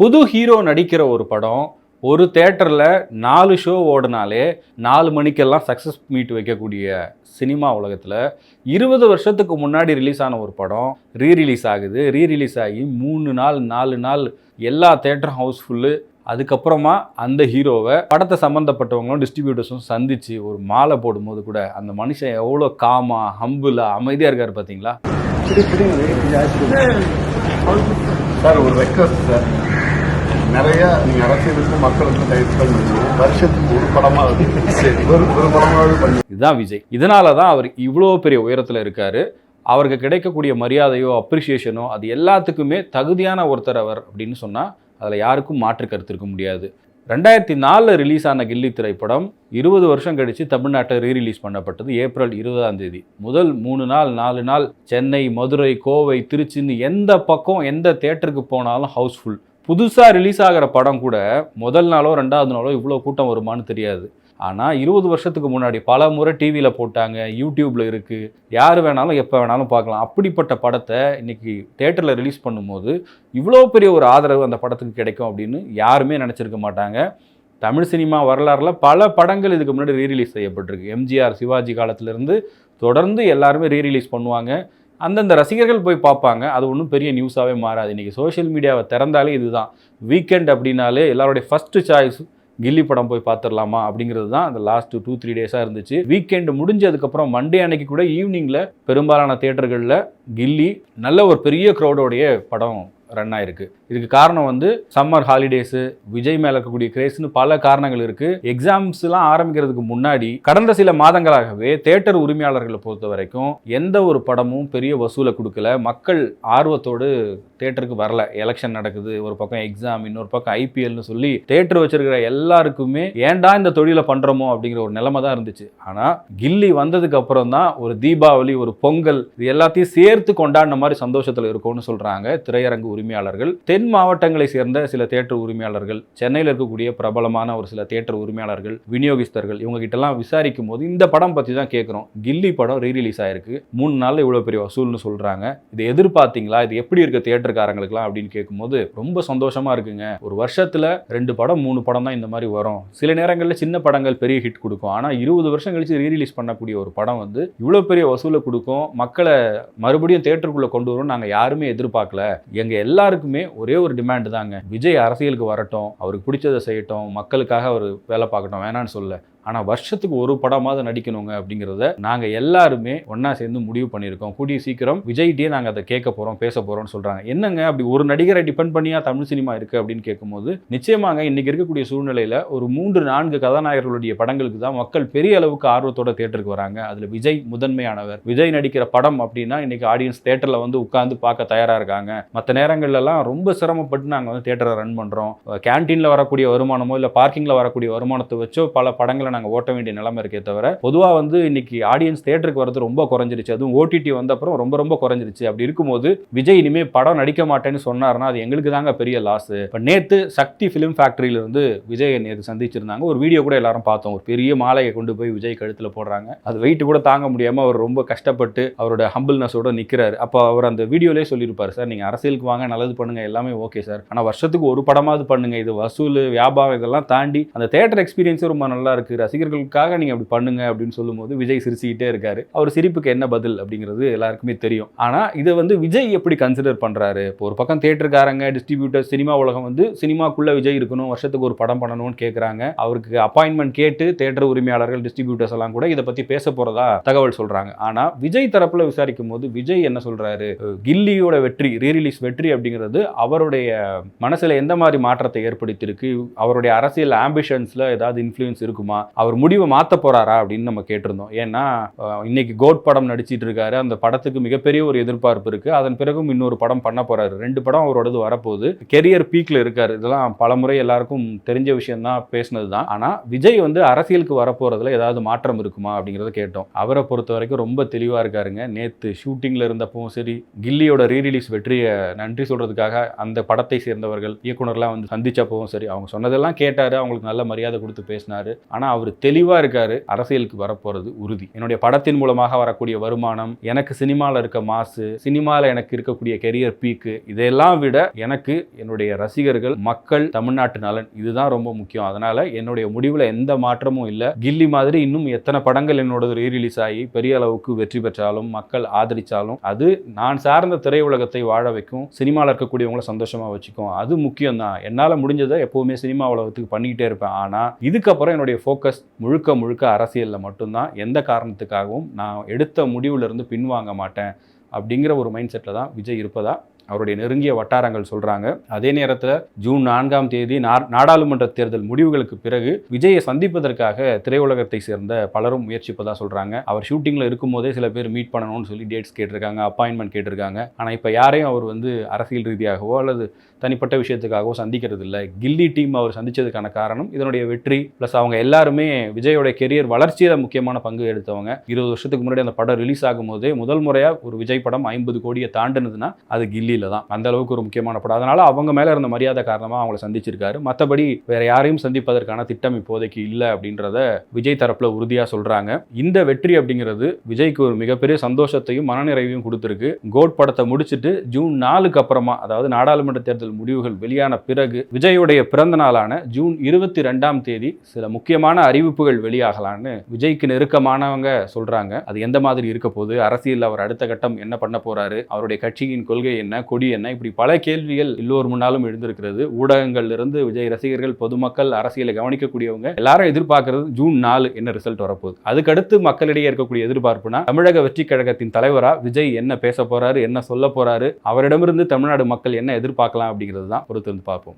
புது ஹீரோ நடிக்கிற ஒரு படம் ஒரு தேட்டரில் நாலு ஷோ ஓடினாலே நாலு மணிக்கெல்லாம் சக்ஸஸ் மீட் வைக்கக்கூடிய சினிமா உலகத்தில் இருபது வருஷத்துக்கு முன்னாடி ரிலீஸ் ஆன ஒரு படம் ரீ ரிலீஸ் ஆகுது. ரீ ரிலீஸ் ஆகி மூணு நாள் நாலு நாள் எல்லா தேட்டரும் ஹவுஸ்ஃபுல்லு அதுக்கப்புறமா அந்த ஹீரோவை படத்தை சம்மந்தப்பட்டவங்களும் டிஸ்ட்ரிபியூட்டர்ஸும் சந்திச்சு ஒரு மாலை போடும்போது கூட அந்த மனுஷன் எவ்வளோ காமா ஹம்புலா அமைதியாக இருக்கார் பார்த்தீங்களா சார் ஒரு ரெக்வஸ்ட் சார். நிறைய நீங்க அரசியலுக்கு மக்களுக்கு டைப் பண்ணுங்க. வருஷத்துக்கு ஒரு படமாவது ஒரு ஒரு படமாவது பண்ணி இதுதான் விஜய். இதனால தான் அவர் இவ்வளோ பெரிய உயரத்தில் இருக்காரு. அவருக்கு கிடைக்கக்கூடிய மரியாதையோ அப்ரிசியேஷனோ அது எல்லாத்துக்குமே தகுதியான ஒருத்தர் அவர் அப்படின்னு சொன்னால் அதில் யாருக்கும் மாற்று கருத்து இருக்க முடியாது. ரெண்டாயிரத்தி நாலில் ரிலீஸ் ஆன கில்லி திரைப்படம் இருபது வருஷம் கழித்து தமிழ்நாட்டில் ரீ ரிலீஸ் பண்ணப்பட்டது. ஏப்ரல் இருபதாம் தேதி. முதல் மூணு நாள் நாலு நாள் சென்னை மதுரை கோவை திருச்சின்னு எந்த பக்கம் எந்த தேட்டருக்கு போனாலும் ஹவுஸ்ஃபுல் புதுசாக ரிலீஸ் ஆகிற படம் கூட முதல் நாளோ ரெண்டாவது நாளோ இவ்வளோ கூட்டம் வருமானு தெரியாது. ஆனால் இருபது வருஷத்துக்கு முன்னாடி பல முறை டிவியில் போட்டாங்க யூடியூப்பில் இருக்குது யார் வேணாலும் எப்போ வேணாலும் பார்க்கலாம். அப்படிப்பட்ட படத்தை இன்றைக்கி தேட்டரில் ரிலீஸ் பண்ணும்போது இவ்வளோ பெரிய ஒரு ஆதரவு அந்த படத்துக்கு கிடைக்கும் அப்படின்னு யாருமே நினச்சிருக்க மாட்டாங்க. தமிழ் சினிமா வரலாறில் பல படங்கள் இதுக்கு முன்னாடி ரீரிலீஸ் செய்யப்பட்டிருக்கு. எம்ஜிஆர் சிவாஜி காலத்திலேருந்து தொடர்ந்து எல்லாருமே ரீரிலீஸ் பண்ணுவாங்க. அந்தந்த ரசிகர்கள் போய் பார்ப்பாங்க. அது ஒன்றும் பெரிய நியூஸாகவே மாறாது. இன்றைக்கி சோஷியல் மீடியாவை திறந்தாலே இதுதான். வீக்கெண்ட் அப்படின்னாலே எல்லாருடைய ஃபஸ்ட்டு சாய்ஸ் கில்லி படம் போய் பார்த்துடலாமா அப்படிங்கிறது தான் அந்த லாஸ்ட் டூ த்ரீ டேஸாக இருந்துச்சு. வீக்கெண்டு முடிஞ்சதுக்கப்புறம் மண்டே அன்னைக்கு கூட ஈவினிங்கில் பெரும்பாலான தேட்டர்களில் கில்லி நல்ல ஒரு பெரிய க்ரௌடோடைய படம் ரன் ஆயிருக்கு. இதுக்கு காரணம் வந்து சம்மர் ஹாலிடேஸு விஜய் மேலே இருக்கக்கூடிய கிரேஸ்னு பல காரணங்கள் இருக்குது எக்ஸாம்ஸ்லாம் ஆரம்பிக்கிறதுக்கு முன்னாடி கடந்த சில மாதங்களாகவே தேட்டர் உரிமையாளர்களை பொறுத்த வரைக்கும் எந்த ஒரு படமும் பெரிய வசூலை கொடுக்கல. மக்கள் ஆர்வத்தோடு தேட்டருக்கு வரல. எலெக்ஷன் நடக்குது ஒரு பக்கம் எக்ஸாம் இன்னொரு பக்கம் ஐபிஎல்னு சொல்லி தேட்டர் வச்சிருக்கிற எல்லாருக்குமே ஏன்டா இந்த தொழிலை பண்ணுறோமோ அப்படிங்கிற ஒரு நிலைமை தான் இருந்துச்சு. ஆனால் கில்லி வந்ததுக்கு அப்புறம் தான் ஒரு தீபாவளி ஒரு பொங்கல் இது எல்லாத்தையும் சேர்த்து கொண்டாடின மாதிரி சந்தோஷத்தில் இருக்கும்னு சொல்கிறாங்க திரையரங்கு உரிமையாளர்கள். தென் மாவட்டங்களை சேர்ந்த சில தேட்டர் உரிமையாளர்கள் சென்னையில் இருக்கக்கூடிய பிரபலமான ஒரு சில தேட்டர் உரிமையாளர்கள் விநியோகிஸ்தர்கள் இவங்க கிட்டலாம் விசாரிக்கும் போது இந்த படம் பற்றி தான் கேட்குறோம் கில்லி படம் ரீ ரிலீஸ் ஆயிருக்கு. மூணு நாளில் இவ்வளோ பெரிய வசூல்னு சொல்கிறாங்க இதை எதிர்பார்த்தீங்களா? இது எப்படி இருக்க தேட்டருக்காரங்களுக்குலாம் அப்படின்னு கேட்கும்போது ரொம்ப சந்தோஷமாக இருக்குங்க. ஒரு வருஷத்தில் ரெண்டு படம் மூணு படம் தான் இந்த மாதிரி வரும். சில நேரங்களில் சின்ன படங்கள் பெரிய ஹிட் கொடுக்கும். ஆனால் இருபது வருஷம் கழிச்சு ரீ ரிலீஸ் பண்ணக்கூடிய ஒரு படம் வந்து இவ்வளோ பெரிய வசூலை கொடுக்கும். மக்களை மறுபடியும் தேட்டருக்குள்ளே கொண்டு வரும் நாங்கள் யாருமே எதிர்பார்க்கல. எங்கள் எல்லாருக்குமே ஒரே ஒரு டிமாண்ட் தாங்க. விஜய் அரசியலுக்கு வரட்டும் அவருக்கு பிடிச்சதை செய்யட்டும் மக்களுக்காக அவர் வேலை பார்க்கட்டும் வேணான்னு சொல்ல. ஆனால் வருஷத்துக்கு ஒரு படமாவது நடிக்கணுங்க அப்படிங்கிறத நாங்கள் எல்லாருமே ஒன்றா சேர்ந்து முடிவு பண்ணியிருக்கோம். கூடிய சீக்கிரம் விஜய்கிட்டே நாங்கள் அதை கேட்க போகிறோம் பேச போகிறோம்னு சொல்கிறாங்க என்னங்க அப்படி ஒரு நடிகரை டிபெண்ட் பண்ணியா தமிழ் சினிமா இருக்குது அப்படின்னு கேட்கும்போது நிச்சயமாக இன்றைக்கி இருக்கக்கூடிய சூழ்நிலையில் ஒரு மூன்று நான்கு கதாநாயகர்களுடைய படங்களுக்கு தான் மக்கள் பெரிய அளவுக்கு ஆர்வத்தோட தேட்டருக்கு வராங்க. அதில் விஜய் முதன்மையானவர். விஜய் நடிக்கிற படம் அப்படின்னா இன்றைக்கி ஆடியன்ஸ் தேட்டரில் வந்து உட்காந்து பார்க்க தயாராக இருக்காங்க. மற்ற நேரங்கள்லாம் ரொம்ப சிரமப்பட்டு நாங்கள் வந்து தேட்டரை ரன் பண்ணுறோம் கேன்டீனில் வரக்கூடிய வருமானமோ இல்லை பார்க்கிங்கில் வரக்கூடிய வருமானத்தை வச்சோ பல படங்களை நாங்கள் ஓட்ட வேண்டிய நிலைமை இருக்கே தவிர பொதுவாக வந்து இன்னைக்கு ஆடியன்ஸ் தேட்டருக்கு வரது ரொம்ப குறைஞ்சிருச்சு. அதுவும் ஓடிடி வந்த அப்புறம் ரொம்ப ரொம்ப குறைஞ்சிருச்சு. அப்படி இருக்கும்போது விஜய் இனிமேல் படம் நடிக்க மாட்டேன்னு சொன்னார்னா அது எங்களுக்கு தாங்க பெரிய லாஸ் இப்போ நேற்று சக்தி ஃபிலிம் ஃபேக்டரியிலிருந்து விஜய் நேற்று சந்திச்சிருந்தாங்க. ஒரு வீடியோ கூட எல்லாரும் பார்த்தோம். ஒரு பெரிய மாலையை கொண்டு போய் விஜய் கழுத்தில் போடுறாங்க. அது வெயிட் கூட தாங்க முடியாமல் அவர் ரொம்ப கஷ்டப்பட்டு அவரோட ஹம்பிள்னஸோட நிற்கிறாரு அப்போ அவர் அந்த வீடியோலேயே சொல்லியிருப்பார் சார் நீங்கள் அரசியலுக்கு வாங்க. நல்லது பண்ணுங்கள் எல்லாமே ஓகே சார். ஆனால் வருஷத்துக்கு ஒரு படமாவது பண்ணுங்கள் இது வசூல் வியாபாரம் இதெல்லாம் தாண்டி அந்த தேட்டர் எக்ஸ்பீரியன்ஸே ரொம்ப நல்லா இருக்குது ரசிகர்களுக்காக நீங்கள் அப்படி பண்ணுங்க அப்படின்னு சொல்லும்போது விஜய் சிரிச்சுக்கிட்டே இருக்காரு. அவர் சிரிப்புக்கு என்ன பதில் அப்படிங்கிறது எல்லாருக்குமே தெரியும். ஆனால் இதை வந்து விஜய் எப்படி கன்சிடர் பண்ணுறாரு இப்போ ஒரு பக்கம் தேட்டருக்காரங்க டிஸ்ட்ரிபியூட்டர் சினிமா உலகம் வந்து சினிமாக்குள்ள விஜய் இருக்கணும் வருஷத்துக்கு ஒரு படம் பண்ணணும்னு கேட்குறாங்க அவருக்கு அப்பாயின்மெண்ட் கேட்டு தேட்டர் உரிமையாளர்கள் டிஸ்ட்ரிபியூட்டர்ஸ் எல்லாம் கூட இதை பற்றி பேச போகிறதா தகவல் சொல்கிறாங்க ஆனால் விஜய் தரப்பில் விசாரிக்கும் போது விஜய் என்ன சொல்கிறாரு கில்லியோட வெற்றி ரீரிலீஸ் வெற்றி அப்படிங்கிறது அவருடைய மனசில் எந்த மாதிரி மாற்றத்தை ஏற்படுத்தியிருக்கு? அவருடைய அரசியல் ஆம்பிஷன்ஸில் ஏதாவது இன்ஃப்ளூயன்ஸ் இருக்குமா? அவர் முடிவை மாற்ற போறாரா அப்படின்னு நம்ம கேட்டிருந்தோம். ஏன்னா இன்னைக்கு கோட் படம் நடிச்சிட்டு இருக்காரு. அந்த படத்துக்கு மிகப்பெரிய ஒரு எதிர்பார்ப்பு இருக்கு. அதன் பிறகும் இன்னொரு படம் பண்ண போறாரு. ரெண்டு படம் அவரோடது வரப்போகுது. கெரியர் பீக்ல இருக்காரு. இதெல்லாம் பலமுறை எல்லாருக்கும் தெரிஞ்ச விஷயம் தான் பேசினது தான் ஆனா விஜய் வந்து அரசியலுக்கு வரப்போறதுல ஏதாவது மாற்றம் இருக்குமா அப்படிங்கிறத கேட்டோம். அவரை பொறுத்த வரைக்கும் ரொம்ப தெளிவா இருக்காருங்க. நேத்து ஷூட்டிங்ல இருந்தப்பவும் சரி கில்லியோட ரீரிலீஸ் வெற்றியை நன்றி சொல்றதுக்காக அந்த படத்தை சேர்ந்தவர்கள் இயக்குனர்லாம் வந்து சந்திச்சப்பவும் சரி அவங்க சொன்னதெல்லாம் கேட்டாரு. அவங்களுக்கு நல்ல மரியாதை கொடுத்து பேசினாரு. ஆனா அவர் தெளிவாக இருக்கார். இருக்காரு அரசியலுக்கு வரப்போறது உறுதி. என்னுடைய படத்தின் மூலமாக வரக்கூடிய வருமானம் எனக்கு சினிமாவில் இருக்க மாசு சினிமாவில் எனக்கு இருக்கக்கூடிய கெரியர் பீக்கு இதையெல்லாம் விட எனக்கு என்னுடைய ரசிகர்கள் மக்கள் தமிழ்நாட்டு நலன் இதுதான் ரொம்ப முக்கியம். அதனால என்னுடைய முடிவில் எந்த மாற்றமும் இல்லை. கில்லி மாதிரி இன்னும் எத்தனை படங்கள் என்னோட ரீ ரிலீஸ் ஆகி பெரிய அளவுக்கு வெற்றி பெற்றாலும் மக்கள் ஆதரிச்சாலும் அது நான் சார்ந்த திரையுலகத்தை வாழ வைக்கும் சினிமாவில் இருக்கக்கூடியவங்கள சந்தோஷமாக வச்சுக்கும். அது முக்கியம் தான் என்னால் முடிஞ்சதை எப்போவுமே சினிமா உலகத்துக்கு பண்ணிக்கிட்டே இருப்பேன். ஆனால் இதுக்கப்புறம் என்னுடைய ஃபோக்கஸ் முழுக்க முழுக்க அரசியலில் மட்டும்தான் எந்த காரணத்துக்காகவும் நான் எடுத்த முடிவுலேருந்து பின்வாங்க மாட்டேன் அப்படிங்கிற ஒரு மைண்ட் செட்டில் தான் விஜய் இருப்பதா? அவருடைய நெருங்கிய வட்டாரங்கள் சொல்றாங்க. அதே நேரத்தில் ஜூன் நான்காம் தேதி நா- நாடாளுமன்ற தேர்தல் முடிவுகளுக்கு பிறகு விஜயை சந்திப்பதற்காக திரையுலகத்தை சேர்ந்த பலரும் முயற்சிப்பதா சொல்றாங்க. அவர் ஷூட்டிங்ல இருக்கும்போதே சில பேர் மீட் பண்ணணும்னு சொல்லி டேட்ஸ் கேட்டிருக்காங்க அப்பாயின்மெண்ட் கேட்டிருக்காங்க. ஆனா இப்போ யாரையும் அவர் வந்து அரசியல் ரீதியாகவோ அல்லது தனிப்பட்ட விஷயத்துக்காகவோ சந்திக்கிறது இல்லை. கில்லி டீம் அவர் சந்திச்சதுக்கான காரணம் இதனுடைய வெற்றி. ப்ளஸ் அவங்க எல்லாருமே விஜயோட கெரியர் வளர்ச்சியில முக்கியமான பங்கு எடுத்தவங்க. இருபது வருஷத்துக்கு முன்னாடி அந்த படம் ரிலீஸ் ஆகும்போதே முதல் முறையா ஒரு விஜய் படம் ஐம்பது கோடியை தாண்டினதுன்னா அது கில்லி கில்லியில தான். அந்த அளவுக்கு ஒரு முக்கியமான படம். அதனால அவங்க மேல இருந்த மரியாதை காரணமா அவங்கள சந்திச்சிருக்காரு. மற்றபடி வேற யாரையும் சந்திப்பதற்கான திட்டம் இப்போதைக்கு இல்லை அப்படின்றத விஜய் தரப்புல உறுதியா சொல்றாங்க. இந்த வெற்றி அப்படிங்கிறது விஜய்க்கு ஒரு மிகப்பெரிய சந்தோஷத்தையும் மனநிறைவையும் கொடுத்துருக்கு. கோட் படத்தை முடிச்சிட்டு ஜூன் நாலுக்கு அப்புறமா அதாவது நாடாளுமன்ற தேர்தல் முடிவுகள் வெளியான பிறகு விஜயுடைய பிறந்த நாளான ஜூன் இருபத்தி ரெண்டாம் தேதி சில முக்கியமான அறிவிப்புகள் வெளியாகலான்னு விஜய்க்கு நெருக்கமானவங்க சொல்றாங்க. அது எந்த மாதிரி இருக்க போகுது? அரசியல் அவர் அடுத்த கட்டம் என்ன பண்ண போறாரு? அவருடைய கட்சியின் கொள்கை என்ன? கொடி என்ன? இப்படி பல கேள்விகள் எல்லோர் முன்னாலும் எழுந்திருக்கிறது. ஊடகங்கள்ல இருந்து விஜய் ரசிகர்கள் பொதுமக்கள் அரசியலை கவனிக்கக்கூடியவங்க எல்லாரும் எதிர்பார்க்கறது ஜூன் நாலு என்ன ரிசல்ட் வரப்போகுது. அதுக்கடுத்து மக்களிடையே இருக்கக்கூடிய எதிர்பார்ப்புனா தமிழக வெற்றி கழகத்தின் தலைவரா விஜய் என்ன பேச போறாரு என்ன சொல்ல போறாரு அவரிடமிருந்து தமிழ்நாடு மக்கள் என்ன எதிர்பார்க்கலாம் அப்படிங்கிறது தான் பொறுத்திருந்து வந்து பார்ப்போம்.